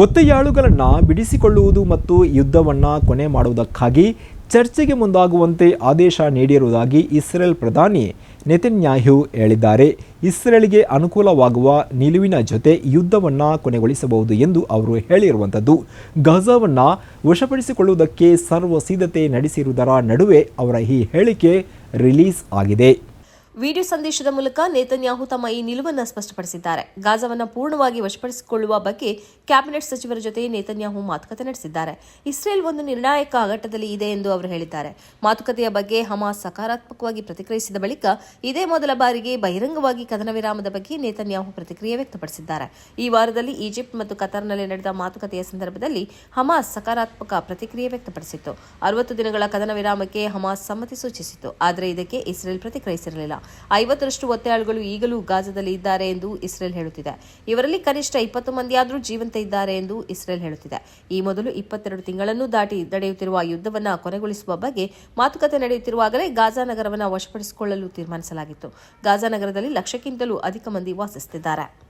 ಒತ್ತೆಯಾಳುಗಳನ್ನು ಬಿಡಿಸಿಕೊಳ್ಳುವುದು ಮತ್ತು ಯುದ್ಧವನ್ನು ಕೊನೆ ಮಾಡುವುದಕ್ಕಾಗಿ ಚರ್ಚೆಗೆ ಮುಂದಾಗುವಂತೆ ಆದೇಶ ನೀಡಿರುವುದಾಗಿ ಇಸ್ರೇಲ್ ಪ್ರಧಾನಿ ನೆತನ್ಯಾಹು ಹೇಳಿದ್ದಾರೆ. ಇಸ್ರೇಲ್ಗೆ ಅನುಕೂಲವಾಗುವ ನಿಲುವಿನ ಜೊತೆ ಯುದ್ಧವನ್ನು ಕೊನೆಗೊಳಿಸಬಹುದು ಎಂದು ಅವರು ಹೇಳಿರುವಂಥದ್ದು. ಗಜಾವನ್ನು ವಶಪಡಿಸಿಕೊಳ್ಳುವುದಕ್ಕೆ ಸರ್ವ ಸಿದ್ಧತೆ ನಡೆಸಿರುವುದರ ನಡುವೆ ಅವರ ಈ ಹೇಳಿಕೆ ರಿಲೀಸ್ ಆಗಿದೆ. ವಿಡಿಯೋ ಸಂದೇಶದ ಮೂಲಕ ನೇತನ್ಯಾಹು ತಮ್ಮ ಈ ನಿಲುವನ್ನು ಸ್ಪಷ್ಟಪಡಿಸಿದ್ದಾರೆ. ಗಾಜಾವನ್ನು ಪೂರ್ಣವಾಗಿ ವಶಪಡಿಸಿಕೊಳ್ಳುವ ಬಗ್ಗೆ ಕ್ಯಾಬಿನೆಟ್ ಸಚಿವರ ಜೊತೆ ನೇತನ್ಯಾಹು ಮಾತುಕತೆ ನಡೆಸಿದ್ದಾರೆ. ಇಸ್ರೇಲ್ ಒಂದು ನಿರ್ಣಾಯಕ ಘಟ್ಟದಲ್ಲಿ ಇದೆ ಎಂದು ಅವರು ಹೇಳಿದ್ದಾರೆ. ಮಾತುಕತೆಯ ಬಗ್ಗೆ ಹಮಾಸ್ ಸಕಾರಾತ್ಮಕವಾಗಿ ಪ್ರತಿಕ್ರಿಯಿಸಿದ ಬಳಿಕ ಇದೇ ಮೊದಲ ಬಾರಿಗೆ ಬಹಿರಂಗವಾಗಿ ಕದನ ವಿರಾಮದ ಬಗ್ಗೆ ನೇತನ್ಯಾಹು ಪ್ರತಿಕ್ರಿಯೆ ವ್ಯಕ್ತಪಡಿಸಿದ್ದಾರೆ. ಈ ವಾರದಲ್ಲಿ ಈಜಿಪ್ಟ್ ಮತ್ತು ಕತಾರ್ನಲ್ಲಿ ನಡೆದ ಮಾತುಕತೆಯ ಸಂದರ್ಭದಲ್ಲಿ ಹಮಾಸ್ ಸಕಾರಾತ್ಮಕ ಪ್ರತಿಕ್ರಿಯೆ ವ್ಯಕ್ತಪಡಿಸಿತ್ತು. ಅರವತ್ತು ದಿನಗಳ ಕದನ ವಿರಾಮಕ್ಕೆ ಹಮಾಸ್ ಸಮ್ಮತಿ ಸೂಚಿಸಿತ್ತು. ಆದರೆ ಇದಕ್ಕೆ ಇಸ್ರೇಲ್ ಪ್ರತಿಕ್ರಿಯಿಸಿರಲಿಲ್ಲ. ಐವತ್ತರಷ್ಟು ಒತ್ತೆಯಾಳುಗಳು ಈಗಲೂ ಗಾಜಾದಲ್ಲಿ ಇದ್ದಾರೆ ಎಂದು ಇಸ್ರೇಲ್ ಹೇಳುತ್ತಿದೆ. ಇವರಲ್ಲಿ ಕನಿಷ್ಠ ಇಪ್ಪತ್ತು ಮಂದಿಯಾದರೂ ಜೀವಂತ ಇದ್ದಾರೆ ಎಂದು ಇಸ್ರೇಲ್ ಹೇಳುತ್ತಿದೆ. ಈ ಮೊದಲು ಇಪ್ಪತ್ತೆರಡು ತಿಂಗಳನ್ನು ದಾಟಿ ನಡೆಯುತ್ತಿರುವ ಯುದ್ಧವನ್ನು ಕೊನೆಗೊಳಿಸುವ ಬಗ್ಗೆ ಮಾತುಕತೆ ನಡೆಯುತ್ತಿರುವಾಗಲೇ ಗಾಜಾ ನಗರವನ್ನು ವಶಪಡಿಸಿಕೊಳ್ಳಲು ತೀರ್ಮಾನಿಸಲಾಗಿತ್ತು. ಗಾಜಾ ನಗರದಲ್ಲಿ ಲಕ್ಷಕ್ಕಿಂತಲೂ ಅಧಿಕ ಮಂದಿ ವಾಸಿಸುತ್ತಿದ್ದಾರೆ.